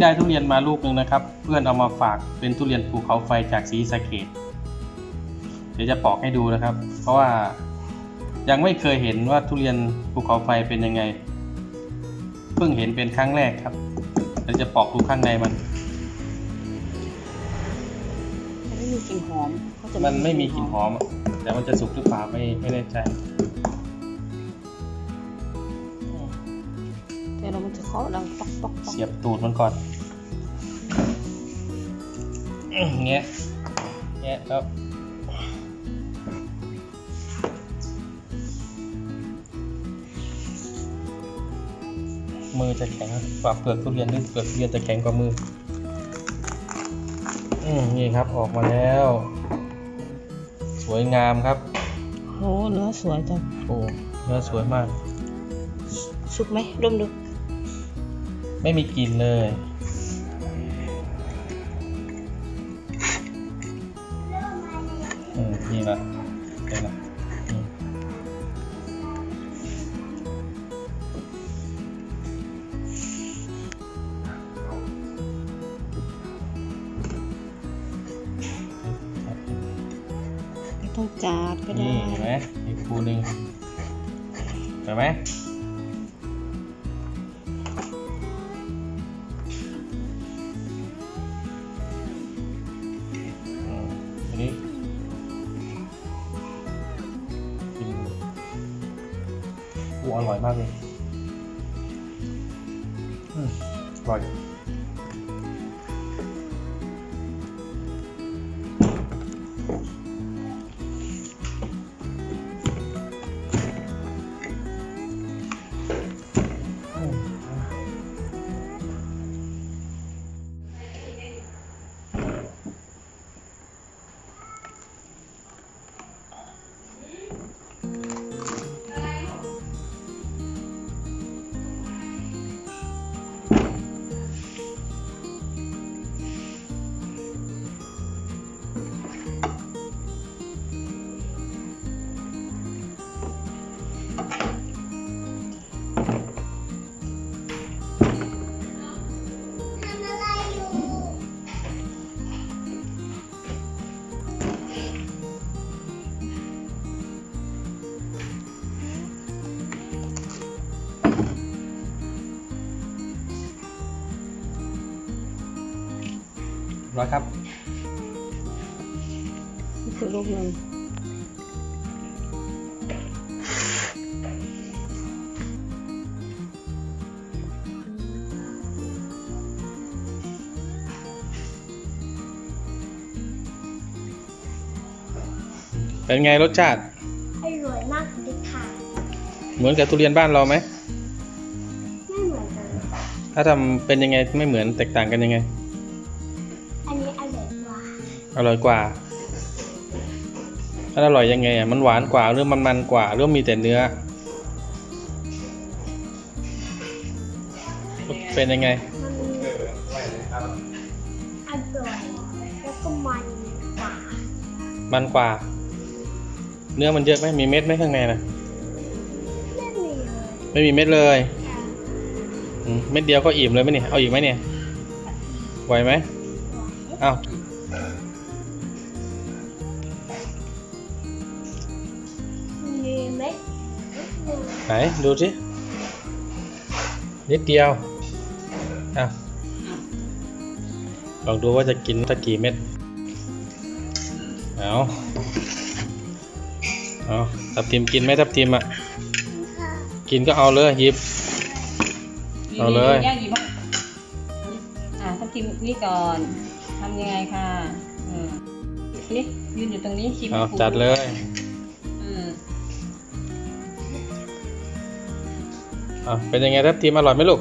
วันนี้ได้ทุเรียนมาลูกหนึ่งนะครับ เพื่อนเอามาฝากเป็นทุเรียนภูเขาไฟจากศรีสะเกดเดี๋ยวจะปอกให้ดูนะครับ เพราะว่ายังไม่เคยเห็นว่าทุเรียนภูเขาไฟเป็นยังไง เพิ่งเห็นเป็นครั้งแรกครับเดี๋ยวจะปอกดูข้างในมันมันไม่มีกลิ่นหอมเขาจะมันไม่มีกลิ่นหอมอะแต่มันจะสุกหรือเปล่าไม่ไม่แน่ใจ เรามันจะเคาะดังป๊อกป๊อกป๊อกเสียบตูดมันก่อนอื้อเงี้ยเงี้ยครับมือจะแข็งกว่าเปลือกทุเรียนนี่เปลือกทุเรียนจะแข็งกว่ามืออืมนี่ครับออกมาแล้ว สวยงามครับโอ้เนื้อสวยจังโอ้เนื้อสวยมาก สุกไหมดมดู ไม่มีกลิ่นเลย อืมนี่ละนี่ละอืมครับไม่ต้องจาดก็ได้นี่เห็นไหมอีกคูหนึ่งเห็นไหม อูอร่อยมากเลย อืมอร่อย ร้อยครับนี่คือลูกหนึ่งเป็นไงรสชาติอร่อยมากเลยค่ะเหมือนกับทุเรียนบ้านเราไหมไม่เหมือนกัน ถ้าทำเป็นยังไงไม่เหมือนแตกต่างกันยังไง อร่อยกว่ามันอร่อยยังไงอะมันหวานกว่าหรือมันมันกว่าหรือมีแต่เนื้อ เป็นยังไงมันอร่อยแล้วก็มันกว่ามันกว่า เนื้อมันเยอะไหมมีเม็ดไหมข้างในนะไม่มีเลยไม่มีเม็ดเลยอืมเม็ดเดียวก็อิ่มเลยไหมเนี่ยเอาอีกไหมเนี่ยไหวไหมอ้าว ไหนดูสินิดเดียวอ้าวลองดูว่าจะกินสักกี่เม็ดเอาเอาทับทิมกินไหมทับทิมอะค่ะ กินก็เอาเลยหยิบ เอาเลยแยกหยิบมาอ่าถ้ากินนี่ก่อนทำยังไงค่ะอืมนี่ยืนอยู่ตรงนี้ชิมเอาให้ถูกจัดเลย อืม เป็นยังไงทับทีมอร่อยไหมลูก